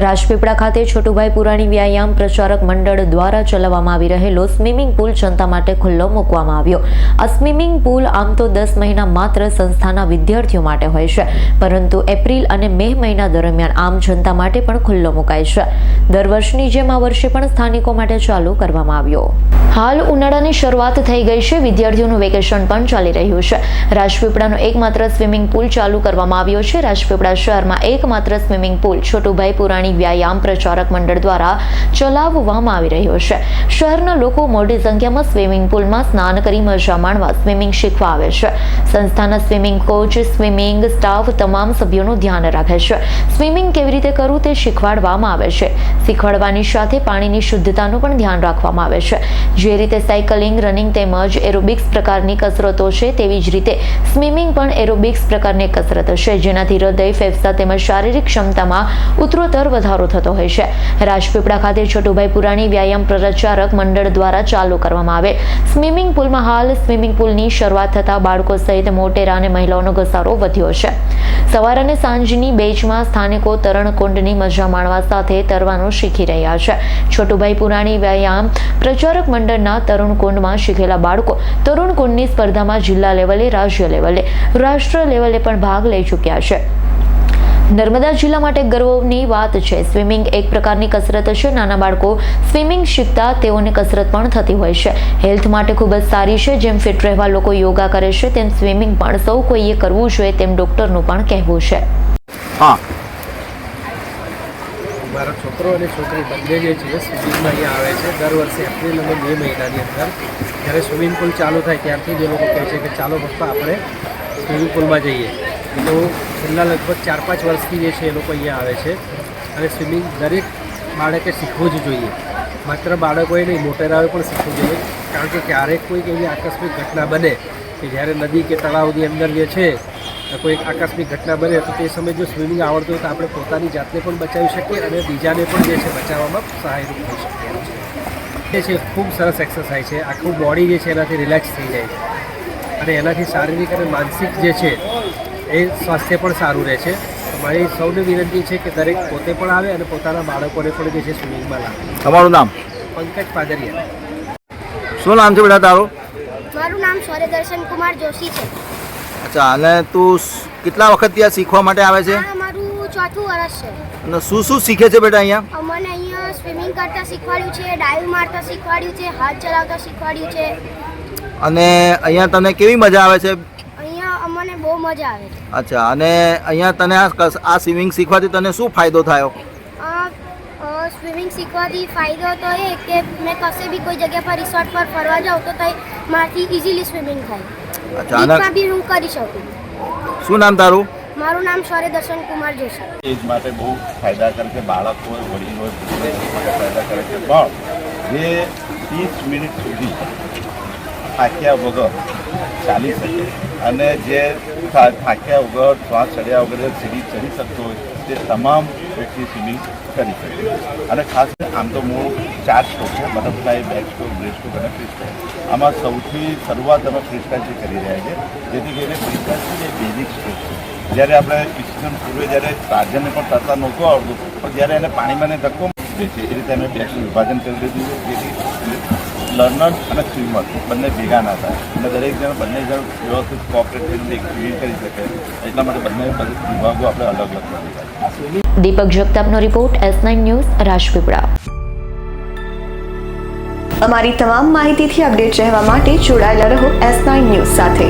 રાજપીપળા ખાતે છોટુભાઈ પુરાણી વ્યાયામ પ્રચારક મંડળ દ્વારા ચલાવવામાં આવી રહેલો સ્વિમિંગ પુલ જનતા માટે ખુલ્લો મૂકવામાં આવ્યો. આ સ્વિમિંગ પુલ આમ તો દસ મહિના માત્ર સંસ્થાના વિદ્યાર્થીઓ માટે હોય છે, પરંતુ એપ્રિલ અને મે મહિના દરમિયાન આમ જનતા માટે પણ ખુલ્લો મુકાય છે. દર વર્ષની જેમ આ વર્ષે પણ સ્થાનિકો માટે ચાલુ કરવામાં આવ્યો. હાલ ઉનાળાની શરૂઆત થઈ ગઈ છે, વિદ્યાર્થીઓનું વેકેશન પણ ચાલી રહ્યું છે. રાજપીપળાનો એકમાત્ર સ્વિમિંગ પુલ ચાલુ કરવામાં આવ્યો છે. રાજપીપળા શહેરમાં એકમાત્ર સ્વિમિંગ પુલ છોટુભાઈ પુરાણી વ્યાયામ પ્રચારક મંડળ દ્વારા ચલાવવામાં આવી રહ્યો છે. શહેરના લોકો મોટી સંખ્યામાં સ્વિમિંગ પુલમાં સ્નાન કરી મજા માણવા સ્વિમિંગ શીખવા આવે છે. સંસ્થાના સ્વિમિંગ કોચ, સ્વિમિંગ સ્ટાફ તમામ સભ્યોનું ધ્યાન રાખે છે. સ્વિમિંગ કેવી રીતે કરવું તે શીખવાડવામાં આવે છે. શીખવાડવાની સાથે પાણીની શુદ્ધતાનું પણ ધ્યાન રાખવામાં આવે છે. જે રીતે સાયકલિંગ, રનિંગ તેમજ એરોબિક્સ પ્રકારની કસરતો છે તેવી જ રીતે સ્વિમિંગ પણ એરોબિક્સ પ્રકારની કસરત છે. જેનાથી હૃદય, ફેફસા તેમજ શારીરિક ક્ષમતામાં ઉત્તરોત્તર વધારો થતો હોય છે. રાજપીપળા ખાતે છોટુભાઈ પુરાણી વ્યાયામ પ્રચારક મંડળ દ્વારા ચાલુ કરવામાં આવે. સ્વિમિંગ પુલમાં હાલ સ્વિમિંગ પુલની શરૂઆત થતાં બાળકો સહિત મોટેરા અને મહિલાઓનો ઘસારો વધ્યો છે. સવાર અને સાંજની બેચમાં સ્થાનિકો તરણકુંડની મજા માણવા સાથે તરવાનું શીખી રહ્યા છે. છોટુભાઈ પુરાણી વ્યાયામ પ્રચારક મંડળના તરુણકુંડમાં શીખેલા બાળકો તરુણકુંડની સ્પર્ધામાં જિલ્લા લેવલે, રાજ્ય લેવલે, રાષ્ટ્ર લેવલે પણ ભાગ લઈ ચૂક્યા છે. નર્મદા જિલ્લા માટે ગર્વની વાત છે. સ્વિમિંગ એક પ્રકારની કસરત છે. નાના બાળકો સ્વિમિંગ શીખતા તેઓને કસરત પણ થતી હોય છે. હેલ્થ માટે ખૂબ જ સારી છે. જેમ ફિટ રહેવા લોકો યોગા કરે છે તેમ સ્વિમિંગ પણ સૌ કોઈએ કરવું જોઈએ તેમ ડૉક્ટરનું પણ કહેવું છે. હા. મારો છોકરો અને છોકરી બંને જે છે સ્વિમિંગમાં અહીંયા આવે છે. દર વર્ષે એપ્રિલ અને મે મહિનાની અંદર જ્યારે સ્વિમિંગ પુલ ચાલુ થાય ત્યારથી જે લોકો કહે છે કે ચાલો પપ્પા આપણે સ્વિમિંગ પુલમાં જઈએ. તો છેલ્લા લગભગ ચાર પાંચ વર્ષથી જે છે એ લોકો અહીંયા આવે છે. અને સ્વિમિંગ દરેક બાળકે શીખવું જ જોઈએ. માત્ર બાળકોએ નહીં, મોટેરાઓએ પણ શીખવું જોઈએ. કારણ કે ક્યારેક કોઈક એવી આકસ્મિક ઘટના બને કે જ્યારે નદી કે તળાવની અંદર જે છે કોઈ આકસ્મિક ઘટના બને તો તે સમયે જો સ્વિમિંગ આવડતું હોય તો આપણે પોતાની જાતને પણ બચાવી શકીએ અને બીજાને પણ જે છે બચાવવામાં સહાયરૂપ થઈ શકીએ એ છે, ખૂબ સરસ એક્સરસાઇઝ છે. આખું બોડી જે છે એનાથી રિલેક્સ થઈ જાય છે. અને એનાથી શારીરિક અને માનસિક જે છે એ સ્વાસ્થ્ય પણ સારું રહે છે. તો મારી સૌને વિનંતી છે કે દરેક પોતે પણ આવે અને પોતાના બાળકોને પણ જે છે સ્વિમિંગમાં લાવે. તમારું નામ? પંકજ પાદરિયા. શું નામ છે બેટા તારું? મારું નામ સૂર્યદર્શન કુમાર જોશી છે. અચ્છા અને તું કેટલા વખત ત્યાં શીખવા માટે આવે છે? મારું ચોથું વર્ષ છે. અને શું શું શીખે છે બેટા અહીંયા? અમને અહીંયા સ્વિમિંગ કરતા શીખવાડ્યું છે ડાઈવ મારતા શીખવાડ્યું છે હાથ ચલાવતા શીખવાડ્યું છે. અને અહીંયા તને કેવી મજા આવે છે? મજા આવે છે. અચ્છા અને અહીંયા તને આ આ સ્વિમિંગ શીખવાથી તને શું ફાયદો થયો? આ સ્વિમિંગ શીખવાથી ફાયદો તો એ કે મેં કશે બી કોઈ જગ્યા પર રિસોર્ટ પર ફરવા જાઉં તો તઈ મારથી ઇઝીલી સ્વિમિંગ થાય. અચ્છા બી હું કરી શકું. શું નામ તારું? મારું નામ સૂર્યદર્શન કુમાર જોશી. એજ માટે બહુ ફાયદાકારક છે બાળક હોય વડીલ હોય ફાયદાકારક છે. પણ જે ત્રીસ મિનિટ સુધી થાક્યા વગર, ચાલી શકે. અને જે થાક્યા વગર, શ્વાસ ચડ્યા વગર, સીડી ચડી શકતો હોય, તે તમામ વ્યક્તિ સ્વિમિંગ કરી શકે. અને ખાસ આમ તો મૂળ ચાર સ્ટ્રોક છે, butterfly, back stroke breast stroke અને ફ્રી સ્ટ્રોક. આમાં સૌથી શરૂઆત અમે ફ્રી સ્ટાઇલથી કરી રહ્યા છીએ, જેથી કરીને ફ્રી સ્ટાઇલ એ બેઝિક સ્ટ્રોક છે. જ્યારે આપણે ઈસવીસન પૂર્વે જ્યારે રાજાને પણ તરતા નહોતું આવડતું, પણ જ્યારે એને પાણીમાં ધક્કો મારે છે, એ રીતે અમે બેસનું વિભાજન કરી દીધું છે, જેથી લર્નર અને સ્વિમર બંને ભેગા ના થાય. અને દરેક જણ બંને જણ વ્યવસ્થિત કોઓપરેટ કરીને એક કરી શકે. એટલા માટે બંને વિભાગો આપણે અલગ અલગ કરી Deepak જગતાપનો report S nine news Rajpipla. અમારી તમામ માહિતીથી અપડેટ રહેવા માટે જોડાયેલા રહો એસ નાઇન ન્યૂઝ સાથે.